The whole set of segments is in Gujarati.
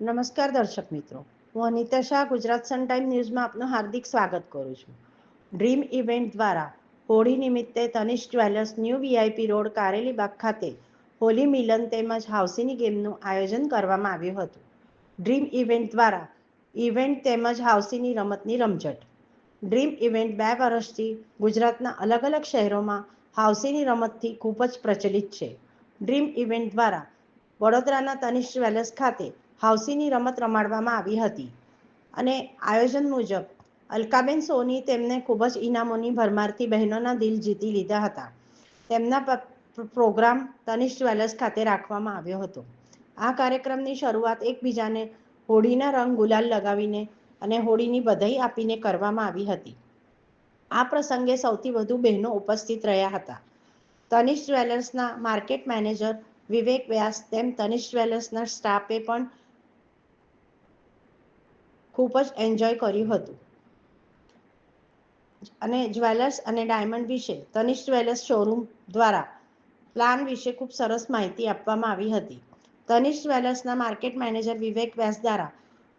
નમસ્કાર દર્શક મિત્રો. હું અનિતા શાહ, ગુજરાત સન ટાઈમ ન્યૂઝમાં આપનું હાર્દિક સ્વાગત કરું છું. ડ્રીમ ઇવેન્ટ દ્વારા હોળી નિમિત્તે Tanish jewellers new VIP road Karelibaug ખાતે હોલી મિલન તેમજ હાઉસીની ગેમનું આયોજન કરવામાં આવ્યું હતું. ડ્રીમ ઇવેન્ટ દ્વારા ઇવેન્ટ તેમજ હાઉસીની રમતની રમઝટ. ડ્રીમ ઇવેન્ટ બે વર્ષથી ગુજરાતના અલગ અલગ શહેરોમાં હાઉસીની રમતથી ખૂબ જ પ્રચલિત છે. ડ્રીમ ઇવેન્ટ દ્વારા વડોદરાના તનિષ જ્વેલર્સ ખાતે હાઉસીની રમત રમાડવામાં આવી હતી. અને આયોજન મુજબ અલકાબેન સોની તેમને ખૂબ જ ઇનામોની ભરમારથી બહેનોના દિલ જીતી લીધા હતા. તેમના પ્રોગ્રામ તનિષ્ક જ્વેલર્સ ખાતે રાખવામાં આવ્યો હતો. આ કાર્યક્રમની શરૂઆત એકબીજાને હોળીના રંગ ગુલાલ લગાવીને અને હોળીની બધાઈ આપીને કરવામાં આવી હતી. આ પ્રસંગે સૌથી વધુ બહેનો ઉપસ્થિત રહ્યા હતા. તનિષ્ક જ્વેલર્સના માર્કેટ મેનેજર વિવેક વ્યાસ તેમ તનિષ્ક જ્વેલર્સના સ્ટાફે પણ ખૂબ જ એન્જોય કર્યું હતું. અને જ્વેલર્સ અને ડાયમંડ વિશે તનિષ્ક જ્વેલર્સ શોરૂમ દ્વારા પ્લાન વિશે ખૂબ સરસ માહિતી આપવામાં આવી હતી. તનિષ્ક જ્વેલર્સના માર્કેટ મેનેજર વિવેક વ્યાસ દ્વારા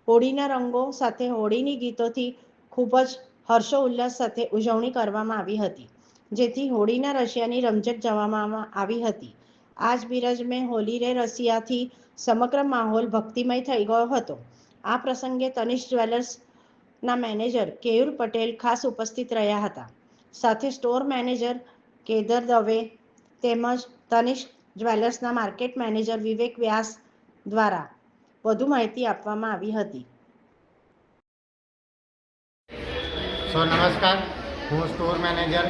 હોળીના રંગો સાથે હોળીની ગીતોથી ખૂબ જ હર્ષો ઉલ્લાસ સાથે ઉજવણી કરવામાં આવી હતી. જેથી હોળીના રશિયાની રમઝટ જવામાં આવી હતી. આજ બિરજ મેં હોલી રે રસિયાથી સમગ્ર માહોલ ભક્તિમય થઈ ગયો હતો. આ પ્રસંગે તનિષ જ્વેલર્સના મેનેજર કેયુર પટેલ ખાસ ઉપસ્થિત રહ્યા હતા. સાથે સ્ટોર મેનેજર કેદર દવે તેમજ તનિષ જ્વેલર્સના માર્કેટ મેનેજર વિવેક વ્યાસ દ્વારા વધુ માહિતી આપવામાં આવી હતી. સો નમસ્કાર. હું સ્ટોર મેનેજર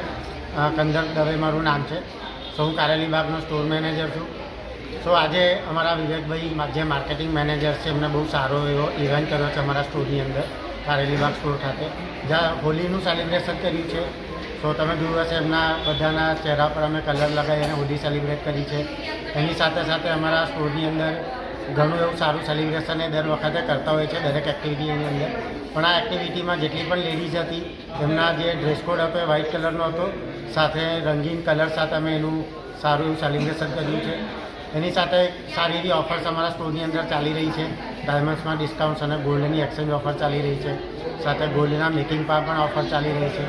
કંદર દવે. મારું નામ છે. સો કારેલી બાગનો સ્ટોર મેનેજર છું. સો આજે અમારા વિવેકભાઈ જે માર્કેટિંગ મેનેજર છે, એમને બહુ સારો એવો ઇવેન્ટ કર્યો છે અમારા સ્ટોરની અંદર કારેલી બાગ સ્ટોર ખાતે. જ્યાં હોલીનું સેલિબ્રેશન કર્યું છે. સો તમે જોયું હશે, એમના બધાના ચહેરા પર અમે કલર લગાવી અને હોલી સેલિબ્રેટ કરી છે. એની સાથે સાથે અમારા સ્ટોરની અંદર ઘણું એવું સારું સેલિબ્રેશન એ દર વખતે કરતા હોય છે, દરેક એક્ટિવિટીની અંદર. પણ આ એક્ટિવિટીમાં જેટલી પણ લેડીઝ હતી, એમના જે ડ્રેસ કોડ હતો એ વ્હાઇટ કલરનો હતો. સાથે રંગીન કલર સાથે અમે એનું સારું એવું સેલિબ્રેશન કર્યું છે. એની સાથે સારી એવી ઓફર્સ અમારા સ્ટોરની અંદર ચાલી રહી છે. ડાયમંડ્સમાં ડિસ્કાઉન્ટ્સ અને ગોલ્ડની એક્સચેન્જ ઓફર ચાલી રહી છે. સાથે ગોલ્ડના મેકિંગ પર પણ ઓફર ચાલી રહી છે.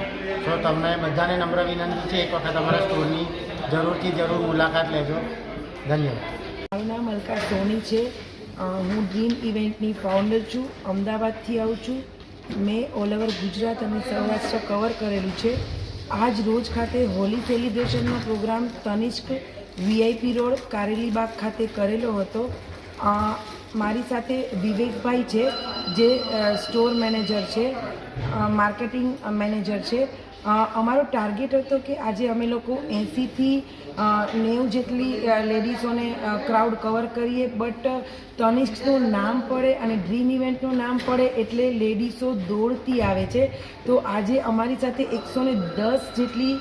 સો તમને બધાને નમ્ર વિનંતી છે, એક વખત અમારા સ્ટોરની જરૂરથી જરૂર મુલાકાત લેજો. ધન્યવાદ. મારું નામ અલકા સોની છે. હું ડ્રીમ ઇવેન્ટની ફાઉન્ડર છું. અમદાવાદથી આવું છું. મેં ઓલ ઓવર ગુજરાત અને સૌરાષ્ટ્ર કવર કરેલું છે. આજ રોજ ખાતે Holi સેલિબ્રેશનનો programme Tanishq VIP road Kareli Baug ખાતે કરેલો હતો. મારી સાથે વિવેકભાઈ છે, જે સ્ટોર મેનેજર છે માર્કેટિંગ મેનેજર છે. અમારો ટાર્ગેટ હતો કે આજે અમે લોકો એંસીથી નેવું જેટલી લેડીઝોને ક્રાઉડ કવર કરીએ. બટ તનિષ્કનું નામ પડે અને ડ્રીમ ઇવેન્ટનું નામ પડે એટલે લેડીઝો દોડતી આવે છે. તો આજે અમારી સાથે એકસો ને દસ જેટલી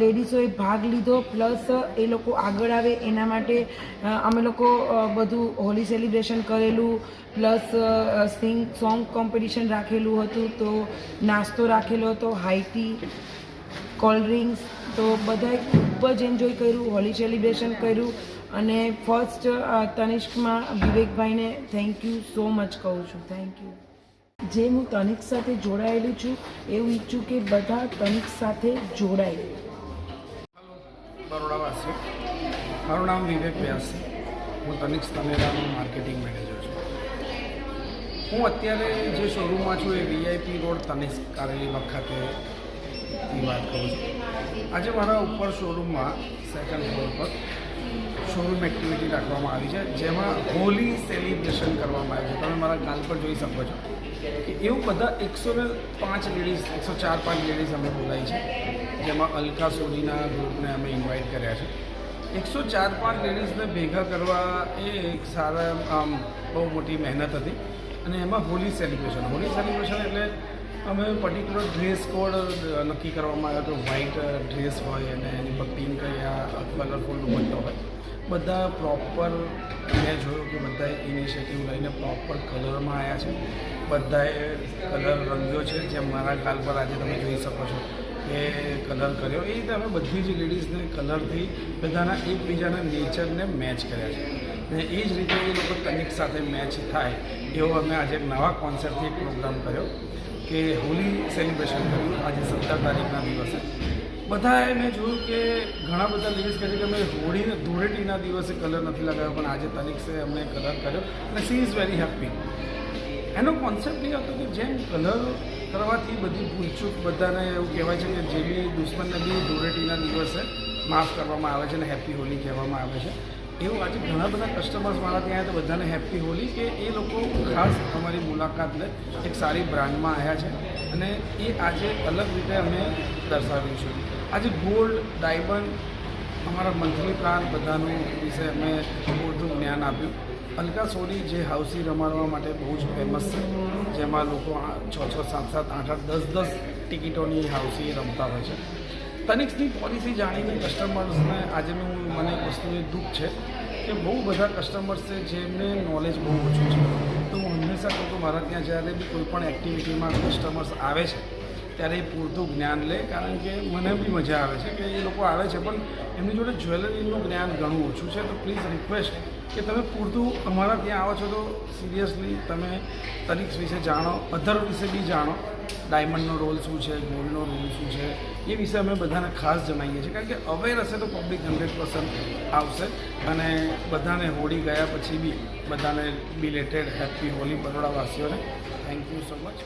લેડીઝોએ ભાગ લીધો. પ્લસ એ લોકો આગળ આવે એના માટે અમે લોકો બધું હોલી સેલિબ્રેશન કરેલું. પ્લસ સિંગ સોંગ કોમ્પિટિશન રાખેલું હતું, તો નાસ્તો રાખેલો હતો હાઈટી કોલ્ડ ડ્રિંક્સ, તો બધાએ ખૂબ જ એન્જોય કર્યું, હોલી સેલિબ્રેશન કર્યું. અને ફર્સ્ટ તનિષ્કમાં વિવેકભાઈને થેન્ક યુ સો મચ કહું છું થેન્ક યુ જે હું તનિક સાથે જોડાયેલું છું, એવું ઈચ્છું કે બધા તનિક સાથે જોડાય. બરોડાવાસી મારું નામ વિવેક વ્યાસ હું તનિક તનેરાનો માર્કેટિંગ મેનેજર છું. હું અત્યારે જે શોરૂમમાં છું એ વીઆઈપી રોડ તનિષ્ક કારેલી વખતે વાત કરું છું. આજે મારા ઉપર શોરૂમમાં સેકન્ડ ફ્લોર પર શોરૂમ એક્ટિવિટી રાખવામાં આવી છે, જેમાં હોલી સેલિબ્રેશન કરવામાં આવ્યું છે. તમે મારા ગાલ પર જોઈ શકો છો કે એવું બધા એકસો ને પાંચ લેડીઝ એકસો ચાર પાંચ લેડીઝ અમે બોલાવી છે, જેમાં અલકા સોનીના ગ્રુપને અમે ઇન્વાઇટ કર્યા છે. એકસો ચાર પાંચ લેડીઝને ભેગા કરવા એ એક સારા, આમ, બહુ મોટી મહેનત હતી. અને એમાં હોલી સેલિબ્રેશન હોલી સેલિબ્રેશન એટલે અમે પર્ટિક્યુલર ડ્રેસ કોડ નક્કી કરવામાં આવ્યો હતો વ્હાઇટ ડ્રેસ હોય અને એની પર પિંક યા કલરફુલ દુપટ્ટો હોય. બધા પ્રોપર મેં જોયું કે બધાએ ઇનિશિયેટિવ લઈને પ્રોપર કલરમાં આવ્યા છે. બધાએ કલર રંગ્યો છે, જેમ મારા ગાલ પર આજે તમે જોઈ શકો છો કે કલર કર્યો. એ રીતે અમે બધી જ લેડીઝને કલરથી બધાના એકબીજાના નેચરને મેચ કર્યા છે. ને એ જ રીતે એ લોકો તનિક સાથે મેચ થાય એવો અમે આજે એક નવા કોન્સેપ્ટથી પ્રોગ્રામ કર્યો કે હોલી સેલિબ્રેશન કર્યું આજે સત્તર તારીખના દિવસે. બધાએ મેં જોયું કે ઘણા બધા દિવસ કહે કે અમે હોળીને ધૂળેટીના દિવસે કલર નથી લગાવ્યો, પણ આજે તારીખે અમને કલર કર્યો અને સી ઇઝ વેરી હેપી એનો કોન્સેપ્ટ એ હતો કે જેમ કલર કરવાથી બધી ભૂલચૂક બધાને એવું કહેવાય છે કે જે બી દુશ્મનને બી ધૂળેટીના દિવસે માફ કરવામાં આવે છે અને હેપી હોલી કહેવામાં આવે છે. એવું આજે ઘણા બધા કસ્ટમર્સ મારા ત્યાં તો બધાને હેપી હોલી કે એ લોકો ખાસ અમારી મુલાકાત લે એક સારી બ્રાન્ડમાં આવ્યા છે અને એ આજે અલગ રીતે અમે દર્શાવ્યું છે. આજે ગોલ્ડ ડાયમંડ અમારા મંથલી પ્લાન બધાનું વિશે અમે પૂરતું જ્ઞાન આપ્યું. અલકા સોની જે હાઉસી રમાડવા માટે બહુ જ ફેમસ છે, જેમાં લોકો છ છ, સાત સાત, આઠ આઠ, દસ દસ ટિકિટોની હાઉસી રમતા હોય છે. તનિક્સની પોલિસી જાણીને કસ્ટમર્સને આજે હું મને એક વસ્તુની દુઃખ છે કે બહુ બધા કસ્ટમર્સ છે જેમને નોલેજ બહુ ઓછું છે. તો હું હંમેશા કહું છું, મારા ત્યાં જ્યારે બી કોઈ પણ એક્ટિવિટીમાં કસ્ટમર્સ આવે છે, ત્યારે એ પૂરતું જ્ઞાન લે, કારણ કે મને બી મજા આવે છે કે એ લોકો આવે છે, પણ એમની જોડે જ્વેલરીનું જ્ઞાન ઘણું ઓછું છે. તો પ્લીઝ રિક્વેસ્ટ કે તમે પૂરતું અમારા ત્યાં આવો છો તો સિરિયસલી તમે તનિક્સ વિશે જાણો, અધર વિશે બી જાણો. ડાયમંડનો રોલ શું છે ગોલ્ડનો રોલ શું છે એ વિશે અમે બધાને ખાસ જણાવીએ છીએ. કારણ કે અવેર હશે તો પબ્લિક હંડ્રેડ પર્સન્ટ આવશે. અને બધાને હોળી ગયા પછી બી બધાને belated happy Holi બરોડાવાસીઓને. Thank you so much